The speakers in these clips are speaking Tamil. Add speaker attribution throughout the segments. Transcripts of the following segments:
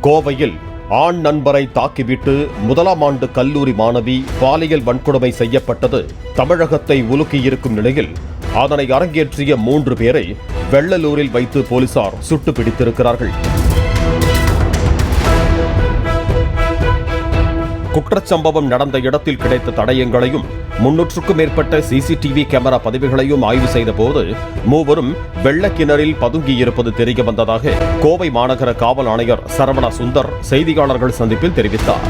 Speaker 1: கோவையில் ஆண் நண்பரை தாக்கிவிட்டு முதலாம் ஆண்டு கல்லூரி மாணவி பாலியல் வன்கொடுமை செய்யப்பட்டது. தமிழகத்தை உலுக்கியிருக்கும் நிலையில் அதனை அரங்கேற்றிய மூன்று பேரை வெள்ளலூரில் வைத்து போலீசார் சுட்டு பிடித்திருக்கிறார்கள் குற்றச்சம்பவம் நடந்த இடத்தில் கிடைத்த தடயங்களையும் முன்னூற்றுக்கும் மேற்பட்ட சிசிடிவி கேமரா பதிவுகளையும் ஆய்வு செய்தபோது மூவரும் வெள்ளக்கிணறில் பதுங்கியிருப்பது தெரிய வந்ததாக கோவை மாநகர காவல் ஆணையர் சரவணா சுந்தர் செய்தியாளர்கள் சந்திப்பில் தெரிவித்தார்.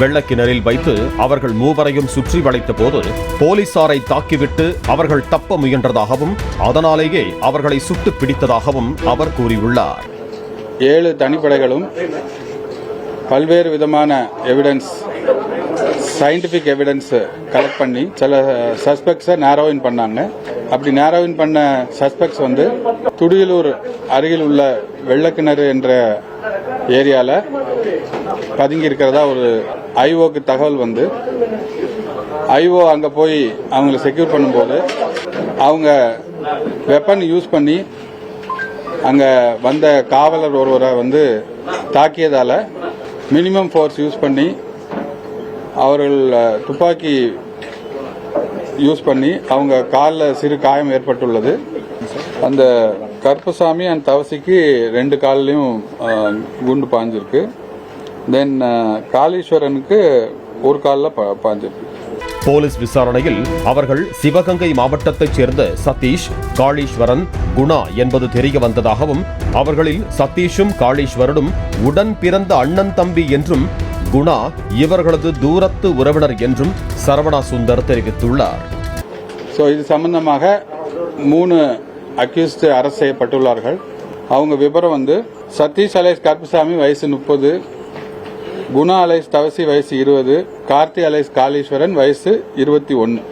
Speaker 1: வெள்ளக்கிணறில் வைத்து அவர்கள் மூவரையும் சுற்றி வளைத்த போது போலீசாரை தாக்கிவிட்டு அவர்கள் தப்ப முயன்றதாகவும் அதனாலேயே அவர்களை சுட்டு பிடித்ததாகவும் அவர் கூறியுள்ளார்.
Speaker 2: ஏழு தனிப்படைகளும் பல்வேறு விதமான எவிடன்ஸ் சயின்டிஃபிக் எவிடன்ஸ் கலெக்ட் பண்ணி சில சஸ்பெக்ட்ஸை நேரோவின் பண்ணாங்க. அப்படி நேரோவின் பண்ண சஸ்பெக்ட்ஸ் வந்து துடியலூர் அருகில் உள்ள வெள்ளக்கிணறு என்ற ஏரியாவில் பதுங்கி இருக்கிறதா ஒரு ஐஓக்கு தகவல் வந்து ஐஓ அங்கே போய் அவங்கள செக்யூர் பண்ணும்போது அவங்க வெப்பன் யூஸ் பண்ணி அங்கே வந்த காவலர் ஒருவரை வந்து தாக்கியதால் மினிமம் ஃபோர்ஸ் யூஸ் பண்ணி அவர்கள் துப்பாக்கி யூஸ் பண்ணி அவங்க காலில் சிறு காயம் ஏற்பட்டுள்ளது. அந்த கருப்பசாமி அண்ட் தவசிக்கு ரெண்டு கால்லையும் குண்டு பாஞ்சிருக்கு. தென் காளீஸ்வரனுக்கு ஒரு காலில் பாஞ்சிருக்கு.
Speaker 1: போலீஸ் விசாரணையில் அவர்கள் சிவகங்கை மாவட்டத்தைச் சேர்ந்த சதீஷ் காளீஸ்வரன் குணா என்பது தெரிய வந்ததாகவும் அவர்களில் சதீஷும் காளீஸ்வரனும் உடன் பிறந்த அண்ணன் தம்பி என்றும் குணா இவர்களது தூரத்து உறவினர் என்றும் சரவணா சுந்தர் தெரிவித்துள்ளார்.
Speaker 2: ஸோ இது சம்பந்தமாக மூணு அக்யூஸ்டு அரெஸ்ட் செய்யப்பட்டுள்ளார்கள். அவங்க விவரம் வந்து சதீஷ் அலேஸ் கருப்புசாமி வயசு முப்பது குணா அலைஸ் தவசி வயசு இருபது கார்த்தி அலைஸ் காளீஸ்வரன் வயசு இருபத்தி ஒன்று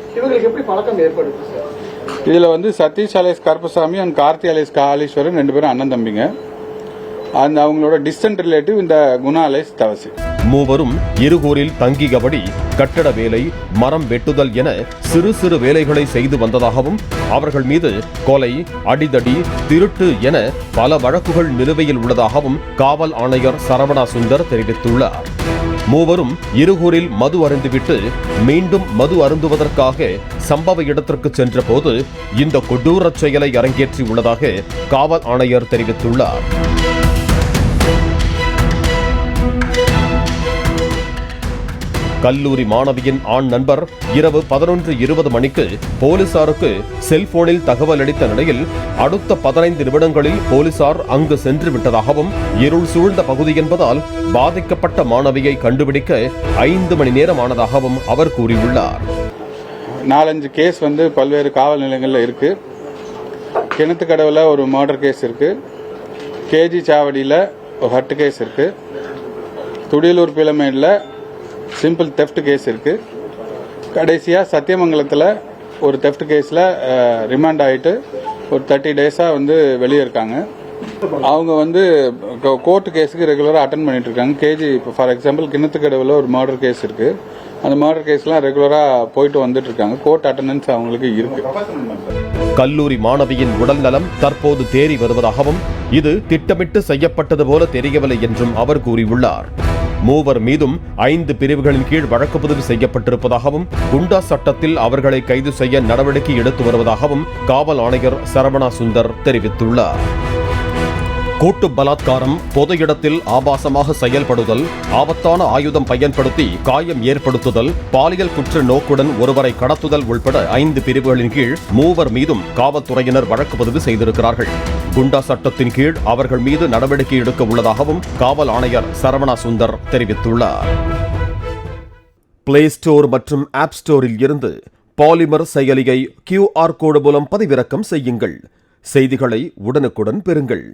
Speaker 2: இதில் வந்து Satish alias Karuppasamy and Karthi alias Kaleeswaran ரெண்டு பேரும் அண்ணன் தம்பிங்க. அந்த அவங்களோட டிஸ்டன்ட் ரிலேட்டிவ் இந்த குணா அலைஸ் தவசி.
Speaker 1: மூவரும் இருகூரில் தங்கியபடி கட்டட வேலை மரம் வெட்டுதல் என சிறு சிறு வேலைகளை செய்து வந்ததாகவும் அவர்கள் மீது கொலை அடிதடி திருட்டு என பல வழக்குகள் நிலுவையில் உள்ளதாகவும் காவல் ஆணையர் சரவணா சுந்தர் தெரிவித்துள்ளார். மூவரும் இருகூரில் மது அருந்துவிட்டு மீண்டும் மது அருந்துவதற்காக சம்பவ இடத்திற்கு சென்றபோது இந்த கொடூரச் செயலை அரங்கேற்றியுள்ளதாக காவல் ஆணையர் தெரிவித்துள்ளார். கல்லூரி மாணவியின் ஆண் நண்பர் இரவு பதினொன்று இருபது மணிக்கு போலீசாருக்கு செல்போனில் தகவல் அளித்த நிலையில் அடுத்த பதினைந்து நிமிடங்களில் போலீசார் அங்கு சென்று விட்டதாகவும் இருள் சூழ்ந்த பகுதி என்பதால் பாதிக்கப்பட்ட மாணவியை கண்டுபிடிக்க ஐந்து மணி நேரம் ஆனதாகவும் அவர் கூறியுள்ளார்.
Speaker 2: நாலஞ்சு கேஸ் வந்து பல்வேறு காவல் நிலையங்களில் இருக்கு. கிணத்துக்கடவில் ஒரு மர்டர் கேஸ் இருக்கு. கேஜி சாவடியில் ஒரு ஹட்டு கேஸ் இருக்கு. துடியலூர் பிளமேடில் சிம்பிள் தெஃப்ட் கேஸ் இருக்குது கடைசியாக சத்தியமங்கலத்தில் ஒரு தெஃப்ட் கேஸில் ரிமாண்ட் ஆகிட்டு ஒரு தேர்ட்டி டேஸாக வந்து வெளியே இருக்காங்க அவங்க வந்து கோர்ட் கேஸுக்கு ரெகுலராக அட்டன் பண்ணிட்டு இருக்காங்க. கேஜி இப்போ ஃபார் எக்ஸாம்பிள் கிணத்துக்கடவில் ஒரு மர்டர் கேஸ் இருக்கு. அந்த மர்டர் கேஸ்லாம் ரெகுலராக போயிட்டு வந்துட்டு இருக்காங்க. கோர்ட் அட்டண்டன்ஸ் அவங்களுக்கு இருக்கு.
Speaker 1: கல்லூரி மாணவியின் உடல்நலம் தற்போது தேறி வருவதாகவும் இது திட்டமிட்டு செய்யப்பட்டது போல தெரியவில்லை என்றும் அவர் கூறியுள்ளார். மூவர் மீதும் ஐந்து பிரிவுகளின் கீழ் வழக்கு பதிவு செய்யப்பட்டிருப்பதாகவும் குண்டா சட்டத்தில் அவர்களை கைது செய்ய நடவடிக்கை எடுத்து வருவதாகவும் காவல் ஆணையர் சரவணா சுந்தர் தெரிவித்துள்ளார். கூட்டு பலாத்காரம் பொது இடத்தில் ஆபாசமாக செயல்படுதல் ஆபத்தான ஆயுதம் பயன்படுத்தி காயம் ஏற்படுத்துதல் பாலியல் குற்ற நோக்குடன் ஒருவரை கடத்துதல் உள்பட ஐந்து பிரிவுகளின் கீழ் மூவர் மீதும் காவல்துறையினர் வழக்கு பதிவு செய்திருக்கிறார்கள். குண்டா சட்டத்தின் கீழ் அவர்கள் மீது நடவடிக்கை எடுக்க உள்ளதாகவும் காவல் ஆணையர் சரவணா சுந்தர் தெரிவித்துள்ளார். பிளே ஸ்டோர் மற்றும் ஆப் ஸ்டோரில் இருந்து பாலிமர் செயலியை கியூஆர் கோடு மூலம் பதிவிறக்கம் செய்யுங்கள். செய்திகளை உடனுக்குடன் பெறுங்கள்.